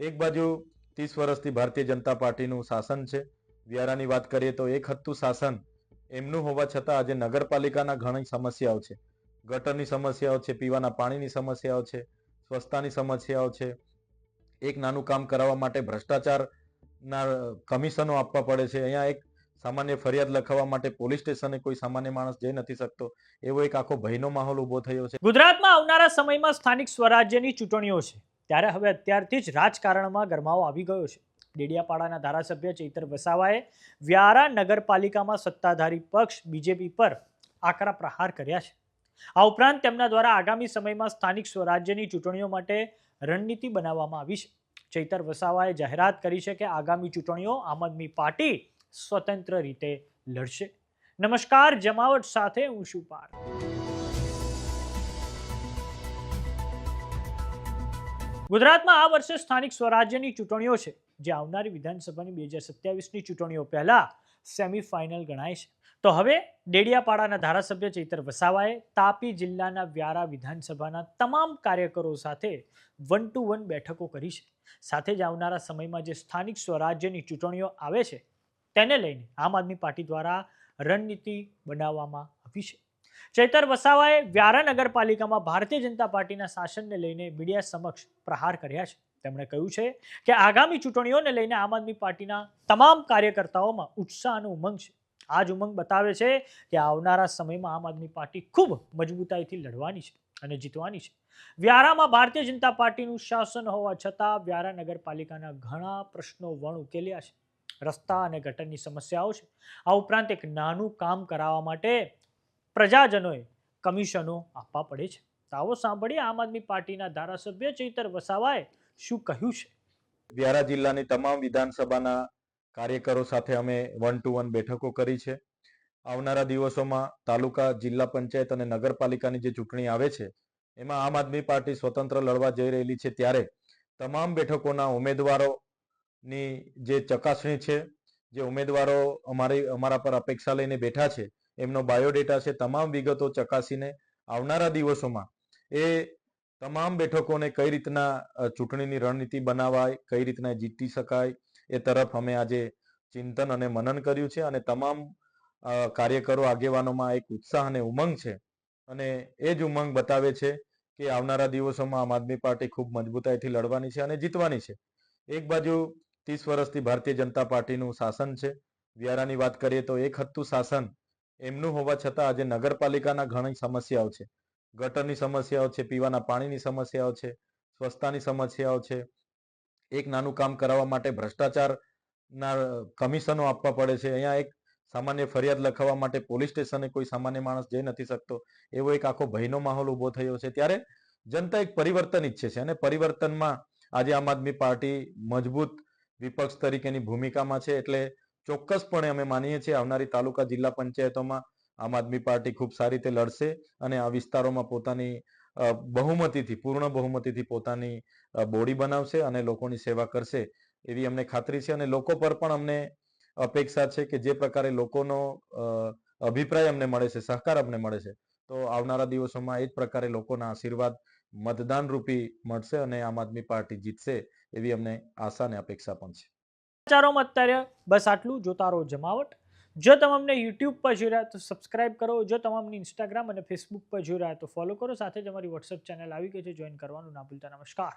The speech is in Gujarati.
એક બાજુ ત્રીસ વર્ષથી ભારતીય જનતા પાર્ટીનું શાસન છે. વ્યારાની વાત કરીએ તો એક હતું શાસન એમનું હોવા છતાં આજે નગરપાલિકાના ઘણી સમસ્યાઓ છે. ગટરની સમસ્યાઓ છે, પીવાના પાણીની સમસ્યાઓ છે, સ્વચ્છતાની સમસ્યાઓ છે. એક નાનું કામ કરાવવા માટે ભ્રષ્ટાચારના કમિશનો આપવા પડે છે. અહીંયા એક સામાન્ય ફરિયાદ લખાવવા માટે પોલીસ સ્ટેશને કોઈ સામાન્ય માણસ જઈ નથી શકતો. એવો એક આખો ભયનો માહોલ ઊભો થયો છે. ગુજરાતમાં આવનારા સમયમાં સ્થાનિક સ્વરાજ્યની ચૂંટણીઓ છે. ત્યારે હવે અત્યારથી જ રાજકારણમાં ગરમાવો આવી ગયો છે. ડેડિયાપાડાના ધારાસભ્ય ચૈતર વસાવાએ વ્યારા નગરપાલિકામાં સત્તાધારી પક્ષ બીજેપી પર આકરા પ્રહાર કર્યા છે. આ ઉપરાંત તેમના દ્વારા આગામી સમયમાં સ્થાનિક સ્વરાજ્યની ચૂંટણીઓ માટે રણનીતિ બનાવવામાં આવી છે. ચૈતર વસાવાએ જાહેરાત કરી છે કે આગામી ચૂંટણીઓ આમ આદમી પાર્ટી સ્વતંત્ર રીતે લડશે. નમસ્કાર, જમાવટ સાથે હું છું પાર્થ. ગુજરાતમાં આ વર્ષે સ્થાનિક સ્વરાજ્યની ચૂંટણીઓ છે, જે આવનારી વિધાનસભાની બે હજાર સત્યાવીસની ચૂંટણીઓ પહેલાં સેમીફાઇનલ ગણાય છે. તો હવે ડેડિયાપાડાના ધારાસભ્ય ચૈતર વસાવાએ તાપી જિલ્લાના વ્યારા વિધાનસભાના તમામ કાર્યકરો સાથે વન ટુ વન બેઠકો કરી છે. સાથે જ આવનારા સમયમાં જે સ્થાનિક સ્વરાજ્યની ચૂંટણીઓ આવે છે, તેને લઈને આમ આદમી પાર્ટી દ્વારા રણનીતિ બનાવવામાં આવી છે. ચૈતર વસાવાએ વ્યારા નગરપાલિકામાં ભારતીય જનતા પાર્ટીના શાસનને લઈને મીડિયા સમક્ષ પ્રહાર કર્યા છે. તેમણે કહ્યું છે કે આગામી ચૂંટણીઓને લઈને આમ આદમી પાર્ટીના તમામ કાર્યકર્તાઓમાં ઉત્સાહ અને ઉમંગ છે. આ જ ઉમંગ બતાવે છે કે આવનારા સમયમાં આમ આદમી પાર્ટી ખૂબ મજબૂતાઈથી લડવાની છે અને જીતવાની છે. વ્યારામાં ભારતીય જનતા પાર્ટીનું શાસન હોવા છતાં વ્યારા નગરપાલિકાના ઘણા પ્રશ્નો વણ ઉકેલ્યા છે. રસ્તા અને ગટરની સમસ્યાઓ છે. આ ઉપરાંત એક નાનું કામ કરાવવા માટે પ્રજાજનોએ કમિશનો આપવા પડે છે. તાવો સાંભળીએ આમ આદમી પાર્ટીના ધારાસભ્ય ચૈતર વસાવાએ શું કહ્યું છે. વ્યારા જિલ્લાની તમામ વિધાનસભાના કાર્યકરો સાથે અમે વન ટુ વન બેઠકો કરી છે. આવનારા દિવસોમાં તાલુકા, જિલ્લા પંચાયત અને નગરપાલિકાની જે ચૂંટણી આવે છે, એમાં આમ આદમી પાર્ટી સ્વતંત્ર લડવા જઈ રહેલી છે ત્યારે તમામ બેઠકોના ઉમેદવારોની જે ચકાસણી છે, જે ઉમેદવારો અમારી, અમારા પર અપેક્ષા લઈને બેઠા છે એમનો બાયોડેટા છે, તમામ વિગતો ચકાસીને આવનારા દિવસોમાં એ તમામ બેઠકોને કઈ રીતના ચૂંટણીની રણનીતિ બનાવાય, કઈ રીતના જીતી શકાય, એ તરફ અમે આજે ચિંતન અને મનન કર્યું છે અને તમામ કાર્યકરો, આગેવાનોમાં એક ઉત્સાહ અને ઉમંગ છે. અને એ જ ઉમંગ બતાવે છે કે આવનારા દિવસોમાં આમ આદમી પાર્ટી ખૂબ મજબૂતાઈથી લડવાની છે અને જીતવાની છે. એક બાજુ ત્રીસ વર્ષથી ભારતીય જનતા પાર્ટીનું શાસન છે. વ્યારાની વાત કરીએ તો એક હતું શાસન એમનું હોવા છતાં આજે નગરપાલિકાના ઘણી સમસ્યાઓ છે. ગટરની સમસ્યાઓ છે, પીવાના પાણીની સમસ્યાઓ છે સ્વચ્છતાની સમસ્યાઓ છે. એક નાનું કામ કરાવવા માટે ભ્રષ્ટાચારના કમિશનો આપવા પડે છે. અહીંયા એક સામાન્ય ફરિયાદ લખાવવા માટે પોલીસ સ્ટેશને કોઈ સામાન્ય માણસ જઈ નથી શકતો. એવો એક આખો ભયનો માહોલ ઊભો થયો છે. ત્યારે જનતા એક પરિવર્તન ઈચ્છે છે અને પરિવર્તનમાં આજે આમ આદમી પાર્ટી મજબૂત વિપક્ષ તરીકેની ભૂમિકામાં છે. એટલે ચોક્કસપણે અમે માનીએ છીએ આવનારી તાલુકા જિલ્લા પંચાયતોમાં આમ આદમી પાર્ટી ખૂબ સારી રીતે લડશે અને આ વિસ્તારોમાં પોતાની બહુમતીથી, પૂર્ણ બહુમતીથી પોતાની બોડી બનાવશે અને લોકોની સેવા કરશે એવી અમને ખાતરી છે અને લોકો પર પણ અમને અપેક્ષા છે કે જે પ્રકારે લોકોનો અભિપ્રાય અમને મળે છે, સહકાર અમને મળે છે, તો આવનારા દિવસોમાં એ જ પ્રકારે લોકોના આશીર્વાદ મતદાન રૂપી મળશે અને આમ આદમી પાર્ટી જીતશે એવી અમને આશા અને અપેક્ષા પણ છે. સમાચારોમાં અત્યારે બસ આટલું. જોતા રહો જમાવટ, જો તમે અમને યુટ્યુબ પર જોઈ રહ્યા તો સબસ્ક્રાઇબ કરો. જો તમે ઇન્સ્ટાગ્રામ અને ફેસબુક પર જોઈ રહ્યા તો ફોલો કરો. સાથે જ અમારી વોટ્સએપ ચેનલ આવી ગઈ છે. જોઈન કરવાનું ના ભૂલતા. નમસ્કાર.